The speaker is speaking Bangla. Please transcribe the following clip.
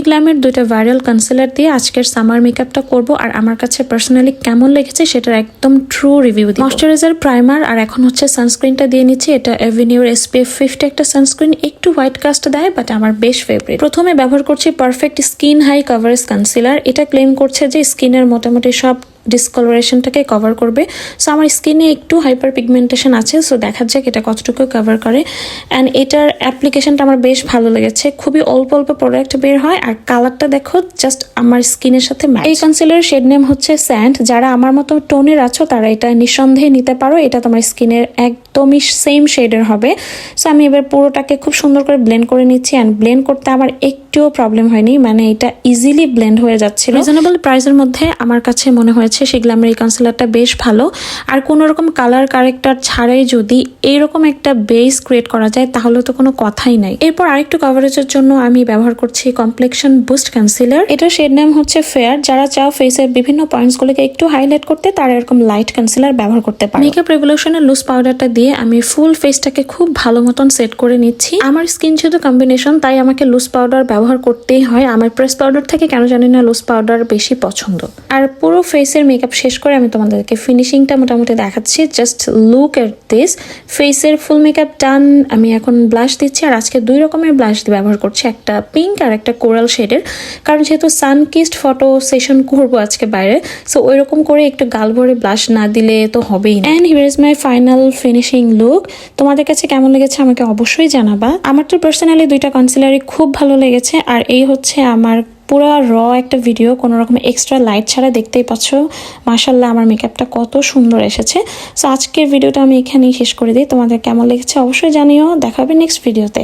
গ্ল্যামের দুইটা ভাইরাল কনসিলার দিয়ে আজকের সামার মেকআপটা করব আর আমার কাছে পার্সোনালি কেমন লেগেছে সেটার একদম ট্রু রিভিউ দিই ময়শ্চারাইজার প্রাইমার আর এখন হচ্ছে সানস্ক্রিনটা দিয়ে নিচ্ছি। এটা এভিনিউর এসপিএফ ফিফটি একটা সানস্ক্রিন একটু হোয়াইট কাস্ট দেয় বাট আমার বেশ ফেভারিট প্রথমে ব্যবহার করছি perfect skin high coverage concealer এটা ক্লেম করছে যে স্কিনের মোটামুটি সব ডিসকলারেশনটাকে কভার করবে। সো আমার স্কিনে একটু হাইপার পিগমেন্টেশন আছে সো দেখা যাক এটা কতটুকু কভার করে। অ্যান্ড এটার অ্যাপ্লিকেশনটা আমার বেশ ভালো লেগেছে। খুবই অল্প অল্প প্রোডাক্ট বের হয়, আর কালারটা দেখো জাস্ট আমার স্কিনের সাথে ম্যাচ এই কনসিলারের শেড নেম হচ্ছে স্যান্ড যারা আমার মতো টোনের আছো, তারা এটা নিঃসন্দেহে নিতে পারো। এটা তোমার স্কিনের একদমই সেম শেডের হবে। সো আমি এবার পুরোটাকে খুব সুন্দর করে ব্লেন্ড করে নিচ্ছি। অ্যান্ড ব্লেন্ড করতে আমার একটুও প্রবলেম হয়নি। মানে এটা ইজিলি ব্লেন্ড হয়ে যাচ্ছিল। রিজনেবল প্রাইসের মধ্যে আমার কাছে মনে হয়েছে সেই গ্ল্যামার কনসিলারটা বেশ ভালো। আর কোনো রকম কালার কারেক্টার ছাড়াই যদি এইরকম একটা বেস ক্রিয়েট করা যায়, তাহলে তো কোনো কথাই নাই। এরপর আরেকটু কভারেজের জন্য আমি ব্যবহার করছি কমপ্লেকশন বুস্ট কনসিলার এটা শেড নাম হচ্ছে ফেয়ার যারা চাও ফেসের বিভিন্ন পয়েন্টসগুলোকে একটু হাইলাইট করতে, তারা এরকম লাইট কনসিলার ব্যবহার করতে পারে। মেকআপ রেভলিউশনের লুজ পাউডারটা দিয়ে আমি ফুল ফেসটাকে খুব ভালো মতন সেট করে নিচ্ছি। আমার স্কিন যেহেতু কম্বিনেশন তাই আমাকে লুজ পাউডার ব্যবহার করতেই হয়। আমার প্রেস পাউডার থেকে কেন জানি না লুজ পাউডার বেশি পছন্দ। আর পুরো ফেসের মেকআপ শেষ করে আমি তোমাদেরকে ফিনিশিংটা মোটামুটি দেখাচ্ছি। জাস্ট লুক এট দিস ফেসের ফুল মেকআপ ডান আমি এখন ব্লাশ দিচ্ছি আর আজকে দুই রকমের ব্লাশ ব্যবহার করছি, একটা পিঙ্ক আর একটা কোরাল শেডের কারণ যেহেতু সানকিস্ট ফটো সেশন করব আজকে বাইরে সো ওই রকম করে একটু গাল ভরে ব্লাশ না দিলে তো হবেই না। And here is my final finishing look তোমাদের কাছে কেমন লেগেছে আমাকে অবশ্যই জানাবা। আমার তো পার্সোনালি দুইটা কনসিলারই খুব ভালো লেগেছে, আর এই হচ্ছে আমার পুরো র একটা ভিডিও কোনো রকম এক্সট্রা লাইট ছাড়া দেখতেই পাচ্ছ। মাসাল্লাহ আমার মেকআপটা কত সুন্দর এসেছে। সো আজকের ভিডিওটা আমি এখানেই শেষ করে দিই। তোমাদের কেমন লেগেছে অবশ্যই জানিও। দেখাবে নেক্সট ভিডিওতে